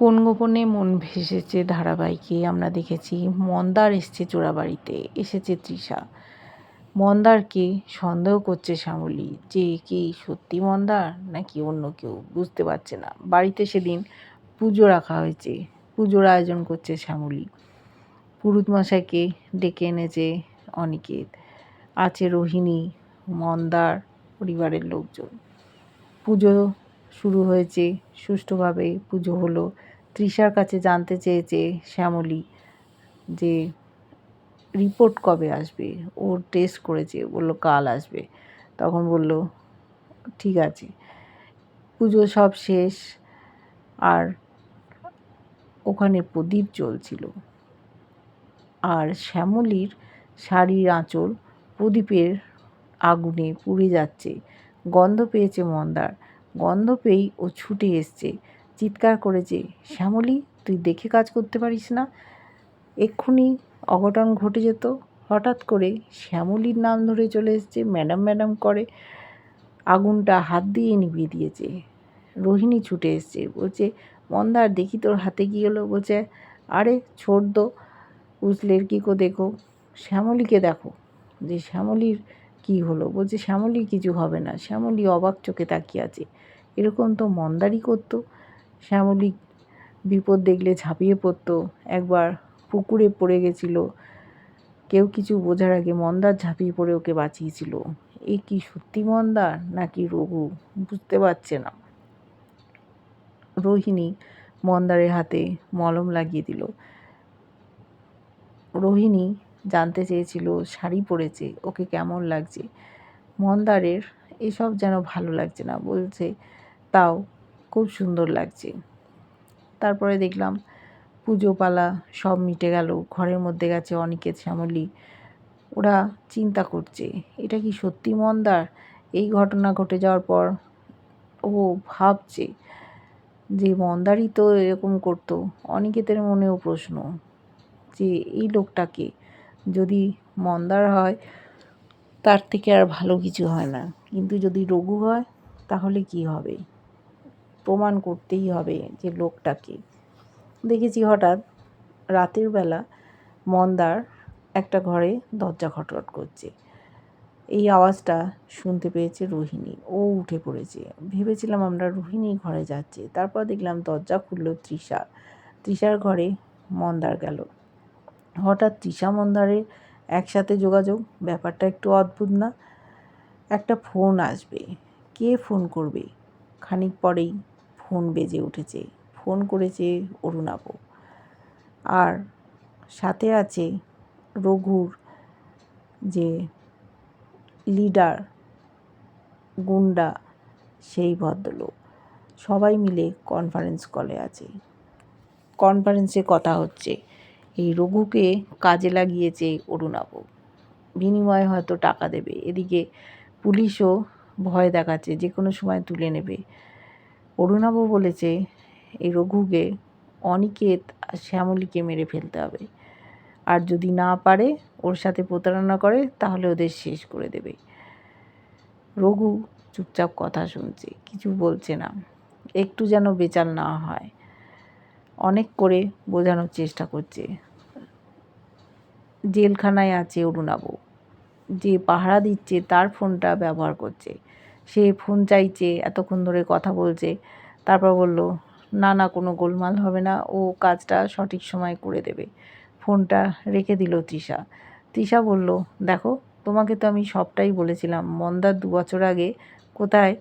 কোন গোপনে মন ভেসেছে ধারাবাহিকে? আমরা দেখেছি, মন্দার এসছে চোরাবাড়িতে, এসেছে তৃষা। মন্দারকে সন্দেহ করছে শ্যামলী, যে কি সত্যি মন্দার নাকি অন্য কেউ? বুঝতে পারছে না। বাড়িতে সেদিন পুজো রাখা হয়েছে, পুজোর আয়োজন করছে শ্যামলী। পুরুত মশাইকে ডেকে এনেছে অনিকেত। আছে রোহিণী, মন্দার পরিবারের লোকজন। পুজো শুরু হয়েছে, সুষ্ঠুভাবে পুজো হলো। তৃষার কাছে জানতে চেয়েছে শ্যামলী যে, রিপোর্ট কবে আসবে? ওর টেস্ট করেছে, বলল কাল আসবে। তখন বলল, ঠিক আছে। পুজো সব শেষ আর ওখানে প্রদীপ জ্বলছিল। আর শ্যামলীর শাড়ির আঁচল প্রদীপের আগুনে পুড়ে যাচ্ছে। গন্ধ পেয়েছে মন্দার। গন্ধ পেয়েই ও ছুটে এসছে। চিৎকার করেছে শ্যামলী, তুই দেখে কাজ করতে পারিস না। এক্ষুনি অঘটন ঘটে যেত। হঠাৎ করে শ্যামলীর নাম ধরে চলে এসছে, ম্যাডাম ম্যাডাম করে আগুনটা হাত দিয়ে নিভিয়ে দিয়েছে। রোহিণী ছুটে এসছে, বলছে, মন্দার, দেখি তোর হাতে কী হলো। বলছে, আরে, ছোট দো উস লড়কি কো দেখো। শ্যামলীকে দেখো যে, শ্যামলীর কি হলো? বলছে, শ্যামলীর কিছু হবে না। শ্যামলী অবাক চোখে তাকিয়ে আছে, এরকম তো মন্দারই করতো। শ্যামলী বিপদ দেখলে ঝাঁপিয়ে পড়তো। একবার পুকুরে পড়ে গেছিল। কেউ কিছু বোঝার আগে মন্দার ঝাঁপিয়ে পড়ে ওকে বাঁচিয়েছিল। এ কি সত্যি মন্দার, নাকি রঘু? বুঝতে পারছে না। রোহিণী মন্দারের হাতে মলম লাগিয়ে দিল। রোহিণী জানতে চেয়েছিল, শাড়ি পরেছে, ওকে কেমন লাগছে? মন্দারের এসব যেন ভালো লাগছে না, বলছে, তাও খুব সুন্দর লাগছে। তারপরে দেখলাম পুজো পালা সব মিটে গেল, ঘরের মধ্যে গেছে অনিকেত, শ্যামলী। ওরা চিন্তা করছে, এটা কি সত্যি মন্দার? এই ঘটনা ঘটে যাওয়ার পর ও ভাবছে যে মন্দারই তো এরকম করতো। অনিকেতের মনেও প্রশ্ন যে এই লোকটাকে যদি মন্দার হয়, তার থেকে আর ভালো কিছু হয় না। কিন্তু যদি রঘু হয়, তাহলে কি হবে? প্রমাণ করতেই হবে যে লোকটাকে দেখেছি হঠাৎ রাতের বেলা মন্দার একটা ঘরে দরজা খটখট করছে। এই আওয়াজটা শুনতে পেয়েছে রোহিণী। ও উঠে পড়েছে। ভেবেছিলাম আমরা রোহিণী ঘরে যাচ্ছে। তারপর দেখলাম দরজা খুললো তৃষা। তৃষার ঘরে মন্দার গেল। হঠাৎ তৃষা মন্দারের একসাথে যোগাযোগ? ব্যাপারটা একটু অদ্ভুত না? একটা ফোন আসবে। কে ফোন করবে? খানিক পরেই ফোন বেজে উঠেছে। ফোন করেছে অরুণাব। আর সাথে আছে রঘুর যে লিডার গুন্ডা, সেই ভদ্রলোক। সবাই মিলে কনফারেন্স কলে আছে। কনফারেন্সে কথা হচ্ছে। এই রঘুকে কাজে লাগিয়েছে অরুণাব। বিনিময়ে হয়তো টাকা দেবে। এদিকে পুলিশও ভয় দেখাচ্ছে। যে কোনো সময় তুলে নেবে। অরুণাব বলেছে এই রঘুকে, অনিকেত আর শ্যামলীকে মেরে ফেলতে হবে। আর যদি না পারে, ওর সাথে প্রতারণা করে, তাহলে ওদের শেষ করে দেবে রঘু চুপচাপ কথা শুনছে, কিছু বলছে না। একটু যেন বেচাল না হয়। অনেক করে বোঝানোর চেষ্টা করছে। জেলখানায় আছে অরুণাব। যে পাহারা দিচ্ছে, তার ফোনটা ব্যবহার করছে। সে ফোন চাইছে, এতক্ষণ ধরে কথা বলছে। তারপর বলল, না না, কোনো গোলমাল হবে না, ও কাজটা সঠিক সময় করে দেবে। ফোনটা রেখে দিল তৃষা। তৃষা বলল, দেখো, তোমাকে তো আমি সবটাই বলেছিলাম, মন্দার দু বছর আগে কোথায়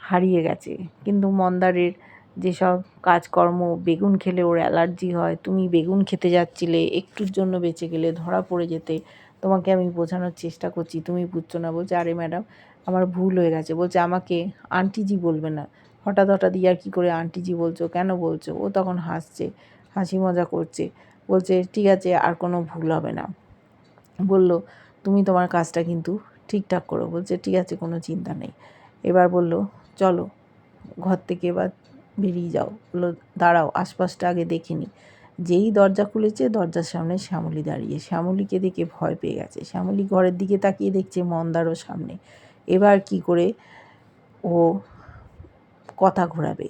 হারিয়ে গেছে। কিন্তু মন্দারের যেসব কাজকর্ম, বেগুন খেলে ওর অ্যালার্জি হয়, তুমি বেগুন খেতে যাচ্ছিলে, একটুর জন্য বেঁচে গেলে ধরা পড়ে যেতে। তোমাকে আমি বোঝানোর চেষ্টা করছি, তুমি বুঝছ না বলছে, আরে ম্যাডাম আমার ভুল হয়ে গেছে। বলছে, আমাকে আন্টিজি বলবে না। হঠাৎ হঠাৎ, ইয়ার কী করে আন্টিজি বলছো? কেন বলছো? ও তখন হাসছে, হাসি মজা করছে। বলছে, ঠিক আছে, আর কোনো ভুল হবে না। বলল, তুমি তোমার কাজটা কিন্তু ঠিকঠাক করো। বলছে, ঠিক আছে, কোনো চিন্তা নেই। এবার বলল, চলো, ঘর থেকে এবার বেরিয়ে যাও। বলল, দাঁড়াও, আশপাশটা আগে দেখে নি। যেই দরজা খুলেছে, দরজার সামনে শ্যামলী দাঁড়িয়ে। শ্যামলীকে দেখে ভয় পেয়ে গেছে। শ্যামলী ঘরের দিকে তাকিয়ে দেখছে মন্দারও সামনে। এবার কি করে ও কথা ঘোরাবে?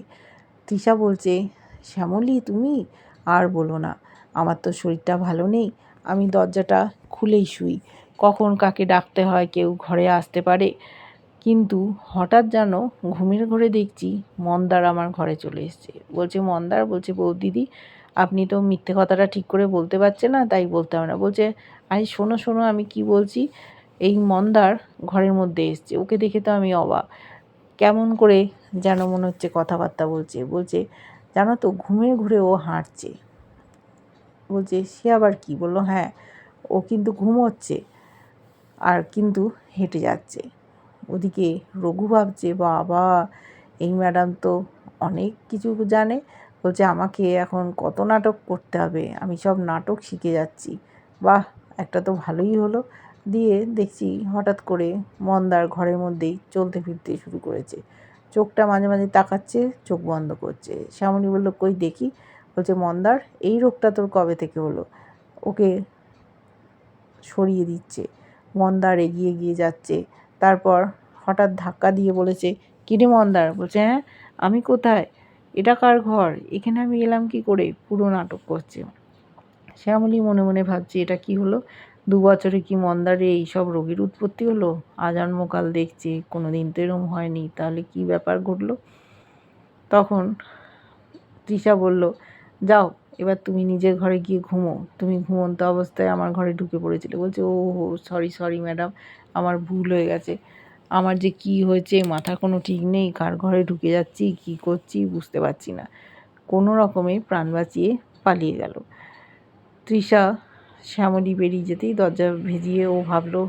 তৃষা বলছে, শ্যামলি, তুমি? আর বলো না, আমার তো শরীরটা ভালো নেই, আমি দরজাটা খুলেই শুই। কখন কাকে ডাকতে হয় কেউ ঘরে আসতে পারে? কিন্তু হঠাৎ যেন ঘুমের ঘরে দেখছি মন্দার আমার ঘরে চলে এসছে। বলছে, মন্দার, বলছে, বৌদিদি, আপনি তো মিথ্যে কথাটা ঠিক করে বলতে পারছেন না, তাই বলতে হবে না। বলছে, আরে, শোনো শোনো, আমি কি বলছি? এই মন্দার ঘরের মধ্যে এসছে। ওকে দেখে তো আমি অবাক। কেমন করে যেন মনে হচ্ছে কথাবার্তা বলছে। বলছে, জানো তো ঘুমে ঘুরে ও হাঁটছে। বলছে, সে আবার কি? বলল হ্যাঁ ও কিন্তু ঘুমোচ্ছে আর কিন্তু হেঁটে যাচ্ছে। ওদিকে রঘু ভাবছে, বাবা, এই ম্যাডাম তো অনেক কিছু জানে। বলছে, আমাকে এখন কত নাটক করতে হবে। আমি সব নাটক শিখে যাচ্ছি। বাহ, একটা তো ভালোই হলো। দিয়ে দেখছি হঠাৎ করে মন্দার ঘরের মধ্যেই চলতে ফিরতে শুরু করেছে। চোখটা মাঝে মাঝে তাকাচ্ছে, চোখ বন্ধ করছে। শ্যামলী বলল, কই দেখি? বলছে, মন্দার, এই রোগটা তোর কবে থেকে হলো? ওকে সরিয়ে দিচ্ছে। মন্দার এগিয়ে গিয়ে যাচ্ছে। তারপর হঠাৎ ধাক্কা দিয়ে বলেছে, কিরে মন্দার? বলছে হ্যাঁ আমি কোথায়? এটা কার ঘর? এখানে আমি এলাম কি করে? পুরো নাটক করছে। শ্যামলী মনে মনে ভাবছি, এটা কি হলো? দু বছরে কি মন্দারে এইসব রোগীর উৎপত্তি হলো? আজন্মকাল দেখছে কোনো দিন তো এরম হয়নি, তাহলে কি ব্যাপার ঘটলো? তখন তৃষা বলল, যাও, এবার তুমি নিজের ঘরে গিয়ে ঘুমো। তুমি ঘুমন্ত অবস্থায় আমার ঘরে ঢুকে পড়েছিলে। বলছে ও হো সরি সরি ম্যাডাম আমার ভুল হয়ে গেছে। আমার যে কি হয়েছে, মাথা কোনো ঠিক নেই, কার ঘরে ঢুকে যাচ্ছি, কি করছি বুঝতে পারছি না। কোনো রকমে প্রাণ বাঁচিয়ে পালিয়ে গেল। তৃষা শ্যামলী বেরিয়ে যেতেই দরজা ভেজিয়ে ও ভাবলো,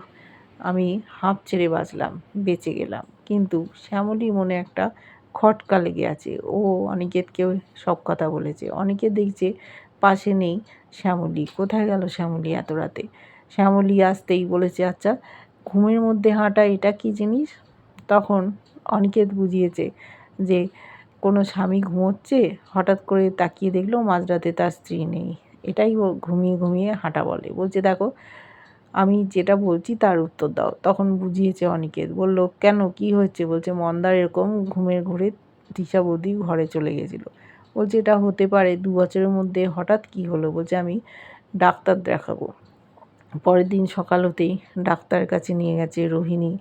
আমি হাঁপ ছেড়ে বাঁচলাম, বেঁচে গেলাম। কিন্তু শ্যামলী মনে একটা খটকা লেগে আছে। ও অনিকেতকেও সব কথা বলেছে। অনিকেত দেখছে পাশে নেই শ্যামলী। কোথায় গেল শ্যামলী এত রাতে? শ্যামলী আসতেই বলেছে আচ্ছা ঘুমের মধ্যে হাঁটা, এটা কি জিনিস? তখন অনিকেত বুঝিয়েছে যে, কোনো স্বামী ঘুমোচ্ছে? হঠাৎ করে তাকিয়ে দেখল মাঝরাতে তার স্ত্রী নেই। এটাই ও ঘুমিয়ে ঘুমিয়ে হাঁটা বলে। বলছে, দেখো, আমি যেটা বলছি তার উত্তর দাও। তখন বুঝিয়েছে অনিকেত, বলল, কেন? কি হচ্ছে বলছে, মন্দার এরকম ঘুমের ঘুরে তৃষা বৌদি ঘরে চলে গেছিল। বলছে, এটা হতে পারে দু বছরের মধ্যে হঠাৎ কি হলো? বলছে, আমি ডাক্তার দেখাবো। পরের দিন সকাল হতেই ডাক্তারের কাছে নিয়ে গেছে রোহিণী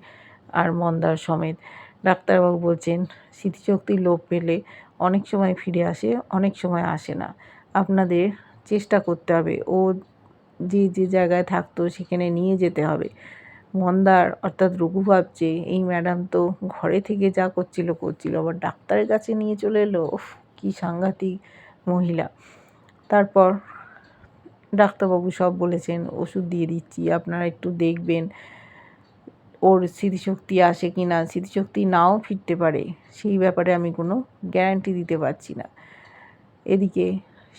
আর মন্দার সমেত। ডাক্তারবাবু বলছেন, স্মৃতিশক্তি লোপ পেলে অনেক সময় ফিরে আসে, অনেক সময় আসে না। আপনাদের চেষ্টা করতে হবে। ও যে যে জায়গায় থাকতো সেখানে নিয়ে যেতে হবে। মন্দার অর্থাৎ রঘু ভাবছে, এই ম্যাডাম তো ঘরে থেকে যা করছিল করছিল, আবার ডাক্তারের কাছে নিয়ে চলে এলো। কী সাংঘাতিক মহিলা। তারপর ডাক্তারবাবু সব বলেছেন, ওষুধ দিয়ে দিচ্ছি, আপনারা একটু দেখবেন ওর স্মৃতিশক্তি আসে কি না। স্মৃতিশক্তি নাও ফিরতে পারে, সেই ব্যাপারে আমি কোনো গ্যারান্টি দিতে পারছি না। এদিকে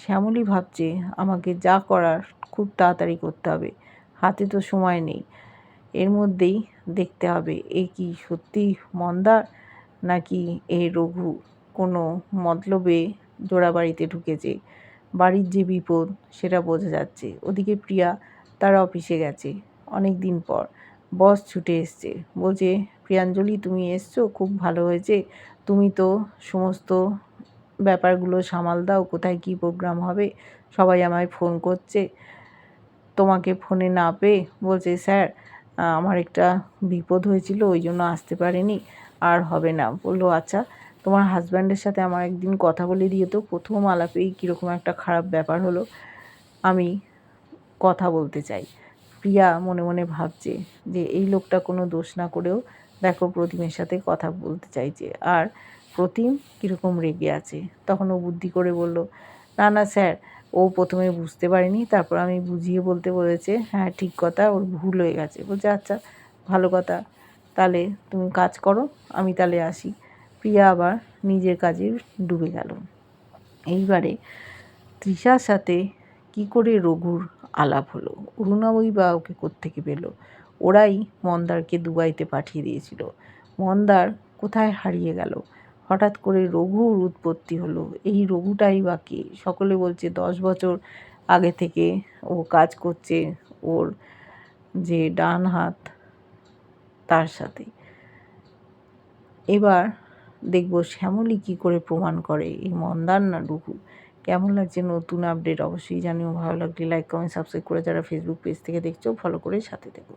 শ্যামলী ভাবছে, আমাকে যা করার খুব তাড়াতাড়ি করতে হবে। হাতে তো সময় নেই। এর মধ্যেই দেখতে হবে, এ কি সত্যি মন্দার নাকি এ রঘু কোনো মতলবে জোড়াবাড়িতে ঢুকেছে? বাড়ির যে বিপদ, সেটা বোঝা যাচ্ছে। ওদিকে প্রিয়া তার অফিসে গেছে অনেক দিন পর। বস ছুটে এসছে। বলছে, প্রিয়াঞ্জলি, তুমি এসছো? খুব ভালো হয়েছে। তুমি তো সমস্ত ব্যাপারগুলো সামাল দাও, কোথায় কী প্রোগ্রাম হবে? সবাই আমায় ফোন করছে। তোমাকে ফোনে না পেয়ে বলছে, স্যার আমার একটা বিপদ হয়েছিল, ওই জন্য আসতে পারিনি, আর হবে না। বলল আচ্ছা তোমার হাজব্যান্ডের সাথে আমার একদিন কথা বলে দিয়ে তো, প্রথম আলাপেই কীরকম একটা খারাপ ব্যাপার হলো। আমি কথা বলতে চাই। প্রিয়া মনে মনে ভাবছে যে, এই লোকটা কোনো দোষ না করেও দেখো প্রতিমের সাথে কথা বলতে চাইছে। আর প্রতিম কীরকম রেগে আছে। তখন ও বুদ্ধি করে বলল, না না, স্যার, ও প্রথমে বুঝতে পারেনি। তারপর আমি বুঝিয়ে বলতে বলেছে হ্যাঁ ঠিক কথা, ওর ভুল হয়ে গেছে। বলছে আচ্ছা ভালো কথা। তাহলে তুমি কাজ করো, আমি তাহলে আসি। প্রিয়া আবার নিজের কাজে ডুবে গেল। এইবারে তৃষার সাথে কি করে রঘুর আলাপ হলো? অরুণাবই বা ওকে কোত্থেকে পেল? ওরাই মন্দারকে দুবাইতে পাঠিয়ে দিয়েছিল। মন্দার কোথায় হারিয়ে গেল? হঠাৎ করে রঘুর উৎপত্তি হলো। এই রঘুটাই বাকি সকলে বলছে, দশ বছর আগে থেকে ও কাজ করছে ওর যে ডান হাত, তার সাথে। এবার দেখব শ্যামলী কী করে প্রমাণ করে। এই মন্দার না রঘু? কেমন লাগছে নতুন আপডেট? অবশ্যই জানিও। ভালো লাগলে লাইক কমেন্ট সাবস্ক্রাইব করে যারা ফেসবুক পেজ থেকে দেখছ ফলো করে সাথে থেকো।